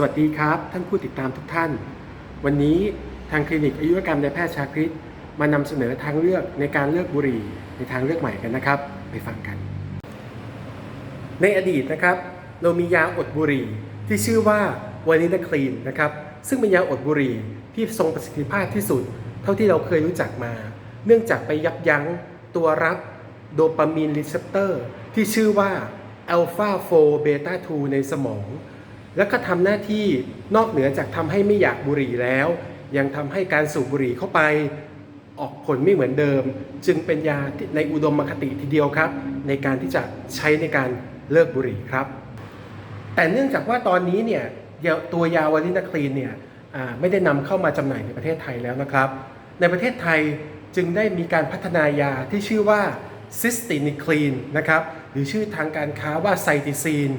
สวัสดีครับท่านผู้ติดตามทุกท่าน วันนี้ทางคลินิกอายุรกรรมในแพทย์ชาคริตมานำเสนอทางเลือกในการเลือกบุหรี่ในทางเลือกใหม่กันนะครับ ไปฟังกัน ในอดีตนะครับ เรามียาอดบุหรี่ที่ชื่อว่าวานิลาคลีนนะครับซึ่งเป็นยาอดบุหรี่ที่ทรงประสิทธิภาพที่สุด เท่าที่เราเคยรู้จักมา เนื่องจากไปยับยั้งตัวรับโดปามีนรีเซปเตอร์ที่ชื่อว่าอัลฟาโฟเบต้า2ในสมอง แล้วก็ทำหน้าที่นอกเหนือจากทำให้ไม่อยากบุหรี่แล้ว ยังทำให้การสูบบุหรี่เข้าไป ออกผลไม่เหมือนเดิม จึงเป็นยาในอุดมคติทีเดียวครับ ในการที่จะใช้ในการเลิกบุหรี่ครับ แต่เนื่องจากว่าตอนนี้เนี่ยตัวยาวาลินาคลีนเนี่ยไม่ได้นำเข้ามาจำหน่ายในประเทศไทยแล้วนะครับ ในประเทศไทยจึงได้มีการพัฒนายาที่ชื่อว่าซิสตินิคลีนนะครับหรือชื่อทางการค้าว่าไซติซีน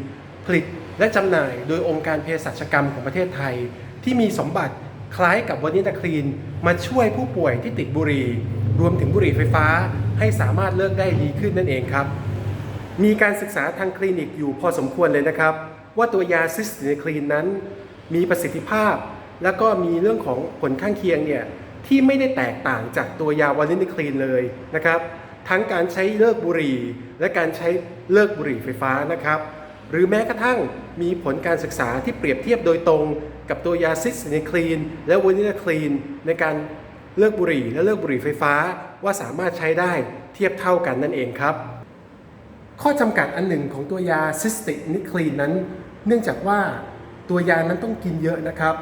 ผลิต และจำหน่ายโดยองค์การเภสัชกรรมของประเทศไทย ที่มีสมบัติคล้ายกับวานินาคลีน มาช่วยผู้ป่วยที่ติดบุหรี่ รวมถึงบุหรี่ไฟฟ้าให้สามารถเลิกได้ดีขึ้นนั่นเองครับ มีการศึกษาทางคลินิกอยู่พอสมควรเลยนะครับ ว่าตัวยาซิสตินคลีนนั้น มีประสิทธิภาพ แล้วก็มีเรื่องของผลข้างเคียงเนี่ยที่ไม่ได้แตกต่างจากตัวยาวานิลคลีนเลยนะครับ ทั้งการใช้เลิกบุหรี่ และการใช้เลิกบุหรี่ไฟฟ้านะครับ หรือแม้กระทั่งมีผลการศึกษาที่เปรียบเทียบโดยตรงกับตัวยาซิสตินคลีน และวานิลคลีน ในการเลิกบุหรี่และเลิกบุหรี่ไฟฟ้าว่าสามารถใช้ได้เทียบเท่ากันนั่นเองครับ ข้อจำกัดอันหนึ่งของตัวยาซิสติกนิคลีนนั้น เนื่องจากว่าตัวยานั้นต้องกินเยอะนะครับ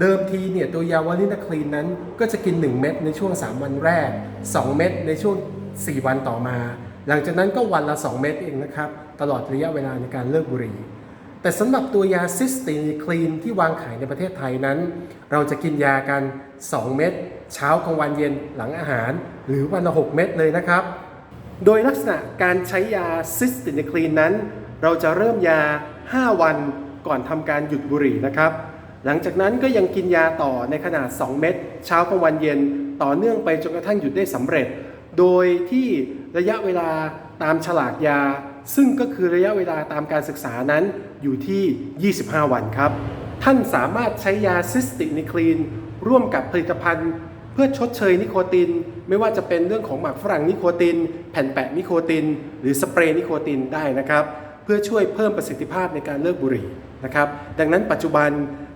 เดิมทีเนี่ยตัวยาวาลินาคลีนนั้นก็จะกิน 1 เม็ดในช่วง 3 วันแรก 2 เม็ดในช่วง 4 วันต่อมา หลังจากนั้นก็วันละ 2 เม็ดเองนะครับ ตลอดระยะเวลาในการเลิกบุหรี่ แต่สำหรับตัวยาซิสตินคลีนที่วางขายในประเทศไทยนั้น เราจะกินยากัน 2 เม็ดเช้ากลางวันเย็นหลังอาหาร หรือวันละ 6 เม็ดเลยนะครับ โดยลักษณะการใช้ยาซิสตินคลีนนั้น เราจะเริ่มยา 5 วันก่อนทำการหยุดบุหรี่นะครับหลังจากนั้นก็ยังกินยาต่อในขนาด 2 เม็ดเช้ากลางวันเย็น ต่อเนื่องไปจนกระทั่งหยุดได้สำเร็จ โดยที่ระยะเวลาตามฉลากยา ซึ่งก็คือระยะเวลาตามการศึกษานั้นอยู่ที่ 25 วันครับ ท่านสามารถใช้ยาซิสติกนิคลีน ร่วมกับผลิตภัณฑ์ เพื่อชดเชยนิโคติน ไม่ว่าจะเป็นเรื่องของหมากฝรั่งนิโคติน แผ่นแปะนิโคติน หรือสเปรย์นิโคตินได้นะครับ เพื่อช่วยเพิ่มประสิทธิภาพในการเลิกบุหรี่นะครับ ดังนั้นปัจจุบัน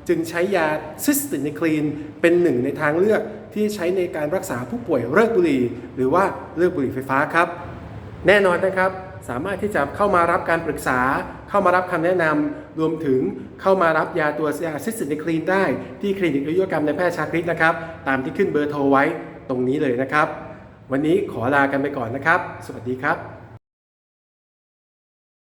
จึงใช้ยาซิสตินิคลีนเป็นหนึ่งในทางเลือกที่ใช้ในการรักษาผู้ป่วยเลิกบุหรี่ หรือว่าเลิกบุหรี่ไฟฟ้าครับ แน่นอนนะครับสามารถที่จะเข้ามารับการปรึกษา เข้ามารับคำแนะนำรวมถึงเข้ามารับยาตัวยาซิสตินคลีนได้ที่คลินิกอายุรกรรมในแพทย์ชาคริตนะครับ ตามที่ขึ้นเบอร์โทรไว้ตรงนี้เลยนะครับ วันนี้ขอลากันไปก่อนนะครับ สวัสดีครับ